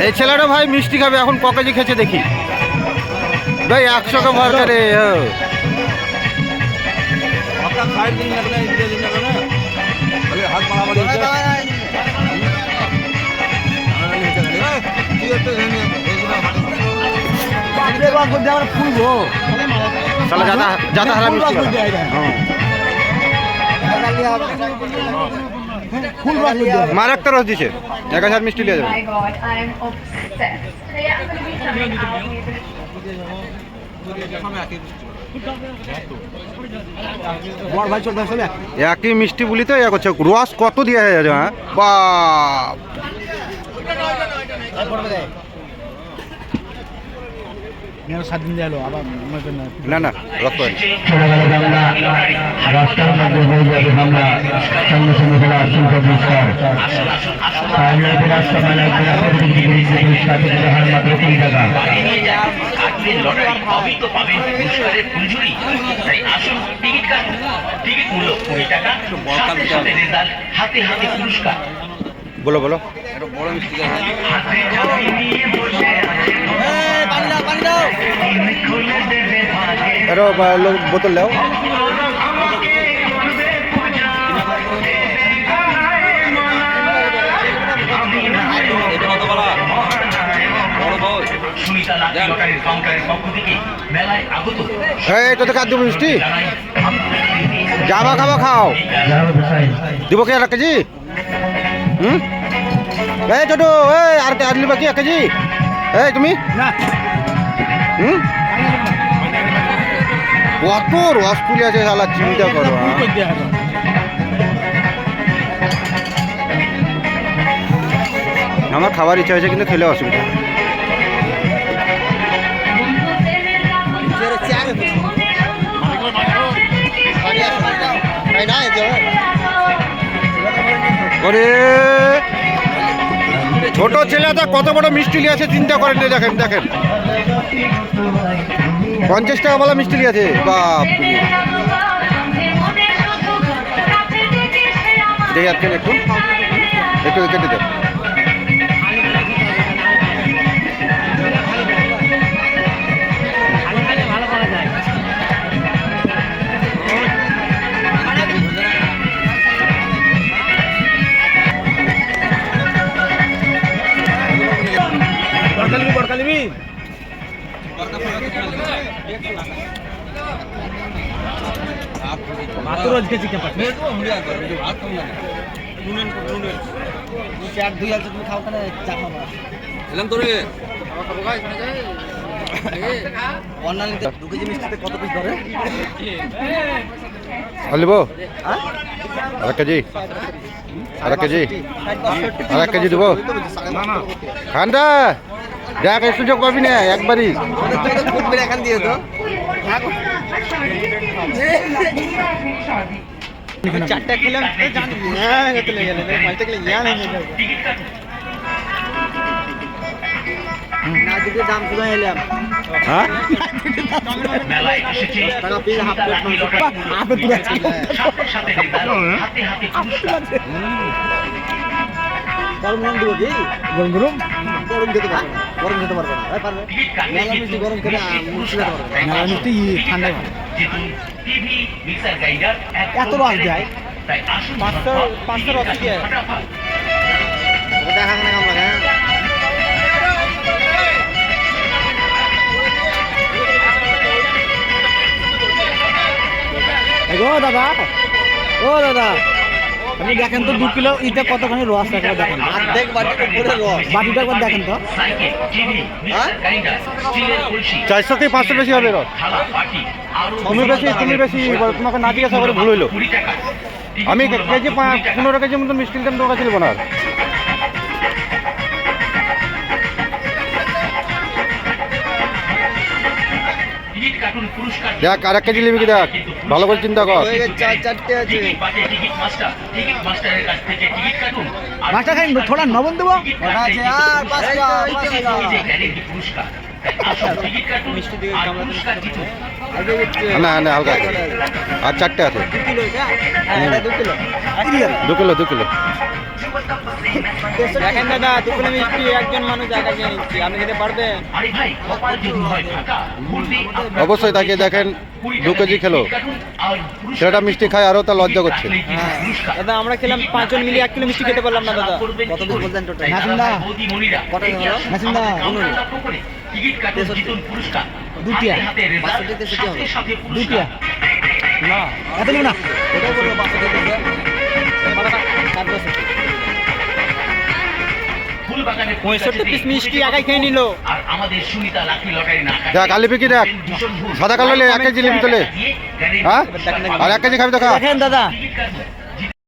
এই ছেলেটা ভাই মিষ্টি খাবে এখন ক কেজি খেয়েছে দেখি। ভাই একশো কে ভর করে ও। আপনার খাই দিন না কেন দিয়ে দিন না কেন? খালি হাত মারামারি হচ্ছে। তাহলে যাতা যাতা হারা মিষ্টি হ্যাঁ। একটা রস দিছে। এক হাজার মিষ্টি লিয়ে যাবে with একই মিষ্টি বলি তো ইয়া করছে। রস কত দিয়ে হ্যাঁ? বাপ। সাত দিন গেল আবার না না বাংলা রাস্তার মধ্যে হয়ে যাবে হামলা সঙ্গে সঙ্গে তারা অসংখ্য পুরস্কার রাস্তা মালায় পুরস্কার হার মাত্র তিন টাকা আজকের লটারি পাবেই তো পাবেন পুরস্কারের ফুলঝুরি তাই আসুন টিকিট কাটুন টিকিট মূল্য কুড়ি টাকা। সাথে সাথে রেজাল্ট হাতে হাতে পুরস্কার বলো বলো। একটা বড় মিষ্টি হাতে নিয়ে বসে আরও লোক বোতল দাও। এটা দেবো মিষ্টি? যাবা খাবা খাও। দিব কি এক কেজি? হুম? এই, ছোট, এই আর নিবা কি, এক কেজি? এই, তুমি? না। কত রস পুলি আছে শালা, চিন্তা করো হ্যাঁ? আমার খাবার ইচ্ছা হয়েছে, কিন্তু খেলে অসুবিধা। ওরে ছোট ছেলেটা কত বড় মিষ্টি আছে চিন্তা করেন দেখেন দেখেন। পঞ্চাশ টাকা বলা মিষ্টি আছে বাপ দেখে একটু। একটু কেটে দেব মাত্র রোজ খেয়েছি কে পাচ্ছি এলাম তো রে আলিব আর এক কেজি আর এক কেজি আর কেজি দেবো খানটা দেখ এই সুযোগ পাবি না একবারই। চারটা খেলাম হ্যাঁ চলে গেলে পাঁচটা খেলে ইয়া নেই হ্যাঁ? হাতে হাতে। পুরস্কার গরম গরম। গরম গরম। গরম খেতে পারবে না। গরম খেতে পারবে। না মেলা মিষ্টি গরম খেতে খেতে পারবে না মেলা মিষ্টি ঠান্ডায় ভালো এত রস দেয়। পাঁচশো পাঁচশো রস দিয়ে? দেখা খানে কাম লাগে ও দাদা ও দাদা। আপনি দেখেন তো দু কিলো ইটা কতখানি রস একবার দেখেন। অর্ধেক বাটির উপরে রস। বাটিটা একবার দেখেন তো। চারশো থেকে পাঁচশো বেশি হবে রস। থালা বাটি আরও তুমি বেশি তুমি বেশি তোমাকে না জিজ্ঞাসা করে ভুল হইল। আমি কেজি পাঁচ পনেরো কেজি মতো মিষ্টি দাম তোমার কাছে নেব না দেখ আর এক কেজি নিবি কি দেখ। ভালো করে চিন্তা কর। চারটে আছে। মাস্টার টিকিট মাস্টারের কাছ থেকে টিকিট কাটুন। আর খাই থোড়া নবন দেবো? আছে আর পাঁচটা পাঁচটা এই যে গ্যারেন্টি পুরস্কার। তাই আসুন টিকিট কাটুন আর পুরস্কার জিতুন। না না হালকা। আর চারটে আছে। হ্যাঁ দু কিলো। দু কিলো দু কিলো। দেখেন দাদা দু কিলো মিষ্টি একজন মানুষ একা খেয়ে নিচ্ছি আপনি খেতে পারবেন আরে হয় অবশ্যই তাকে দেখেন দু কেজি খেলো আর ছেলেটা মিষ্টি খায় আরও তা লজ্জা করছে পুরস্কার। দাদা আমরা খেলাম পাঁচজন মিলে এক কিলো মিষ্টি খেতে পারলাম না দাদা করবেন কি করে? তাই নাসিমদা। দাদা, বৌদি, মনিরা, কটা এগিয়ে হলো? আসুন, নাসিমদা, আমাদের বলুন। কাউন্টার লক্ষ্য করে টিকিট কাটুন, জিতুন পুরস্কার। দুটিয়া। হাতে হাতে রেজাল্ট, সাথে সাথে পুরস্কার। দুটিয়া না এত না ওটাই বলব পঁয়ষট্টি পিস মিষ্টি একাই খেয়ে নিল। আর আমাদের সুনিতা লাকি লটারি না কাটে। দেখ আলিপি কি দেখ। সাদা কালো লে এক কেজি লিপি তোলে। হ্যাঁ? আর এক কেজি খাবি দেখা দেখেন দাদা।